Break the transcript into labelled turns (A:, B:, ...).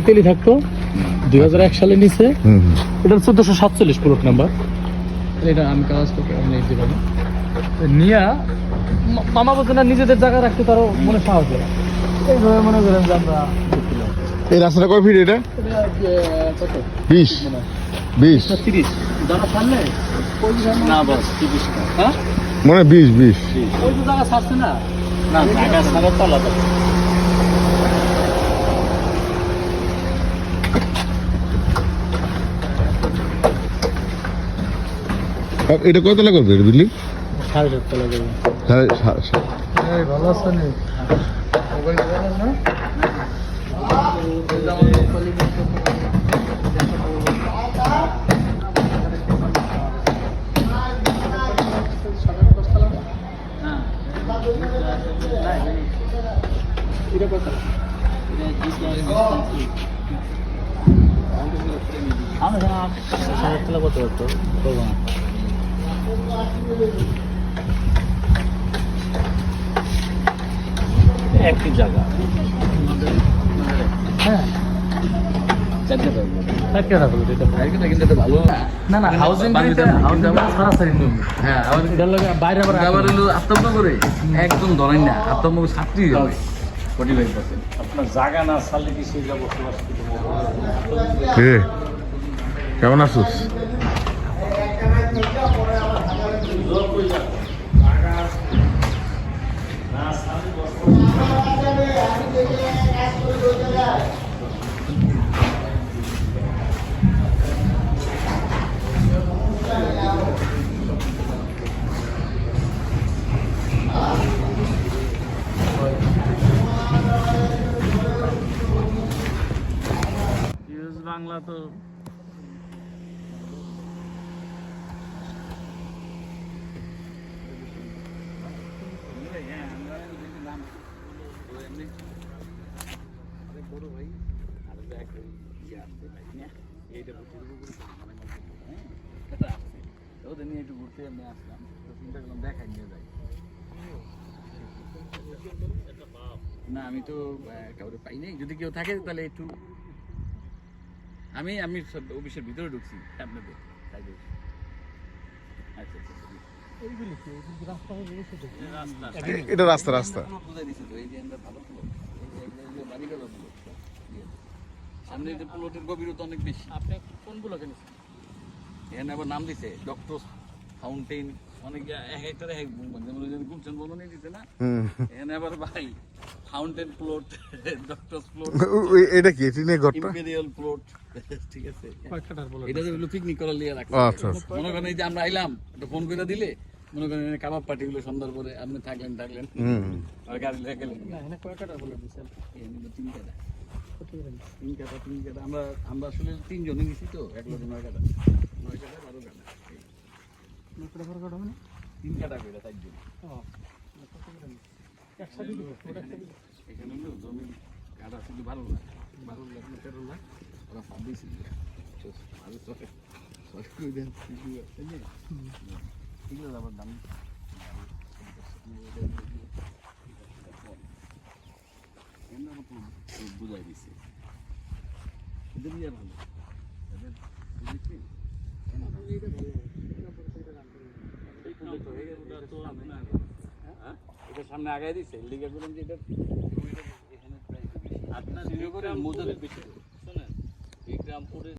A: Italy থাকতো। দুই হাজার এক সালে নিচে। এটা চোদ্দশো সাতচল্লিশ প্লট নাম্বার এটা আমি কাজ নিতে পারি নিয়া মামা বলছে না নিজেদের জায়গা রাখতে তারও মনে সাহস হয় এইভাবে মনে করেন যে আমরা
B: এই রাস্তাটা কয় ফিট এটা? বিশ। বিশ।
A: তিরিশ। জায়গা ছাড়লে না বস তিরিশ হ্যাঁ?
B: মনে হয় বিশ বিশ।
A: ওই যে জায়গা ছাড়ছে না। না জায়গা ছাড়ার তো আলাদা।
B: এটা কতলা করবে এটা বিল্ডিং?
A: সাড়ে লাগে
B: সাড়ে
A: ভালো আছে নি? করতে পারতো করব না। একটি জায়গা। হ্যাঁ। না না হাউজিং
C: হ্যাঁ
A: বাইরে আবার
C: আত্মহত্যা করে। একদম ধরেন না আত্মহত্যা ছাত্রী হবে? ফোর্টি ফাইভ পার্সেন্ট
A: আপনার জায়গা না ছাড়লে কি সেইটা বসবাস করতে পারব?
B: কে কেমন আছিস
A: নিউজ বাংলা তো
C: ওদের নিয়ে একটু ঘুরতে আমি আসলাম তো চিন্তা করলাম দেখাই নিয়ে যাই না আমি তো আহ, কাউকে পাই নাই যদি কেউ থাকে তাহলে একটু আমি আমি সব অফিসের ভিতরে ঢুকছি আপনাদের আচ্ছা আচ্ছা আচ্ছা।
A: হয়ে
B: এটা রাস্তা রাস্তা।
C: সামনে যে প্লটের গভীরতা অনেক বেশি।
A: আপনি কোনগুলো কিনেছেন
C: এখানে আবার নাম দিছে ডক্টর ফাউন্টেন অনেক এক একটারে এক যেমন ওই যে গুলশান বলনি দিছে না?
B: হুম।
C: এখানে আবার ভাই ফাউন্টেন প্লট ডক্টর প্লট
B: এটা কি? টিনের ঘরটা?
C: ইম্পেরিয়াল প্লট ঠিক আছে?
A: কয়েকটার বলে।
C: হলো পিকনিক করার লিয়ে রাখছে।
B: আচ্ছা
C: মনে করেন এই যে আমরা আইলাম একটা ফোন করে দিলে মনে করেন এখানে কাবাব পার্টি গুলো সন্ধ্যার পরে আপনি থাকলেন থাকলেন। আর গাড়ি
A: না এখানে বলে
C: তিন কাটা।
A: কত করে? নিছেন?
C: তিন কাটা তিন কাটা। আমরা আমরা আসলে তিনজনে গেছি তো এক লোক নয় কাটা। নয় কাটা বারো কাটা।
A: কাটা মানে?
C: তিন কাটা করে তাই জন্য। এখানে জমি কাটা শুধু বারো লাখ বারো না তেরো লাখ ওরা ছাব্বিশ আরও ছয় ছয় করে আবার দাম। এমনি আমার তো বুঝাই দিছে। আর ভালো। এদের বুঝেছি এটা সামনে আগায় দিছে লিগা করুন যে এটা এখানে প্রাইস বেশি আপনার করে মজুরি বেশি শোনেন বিক্রামপুরে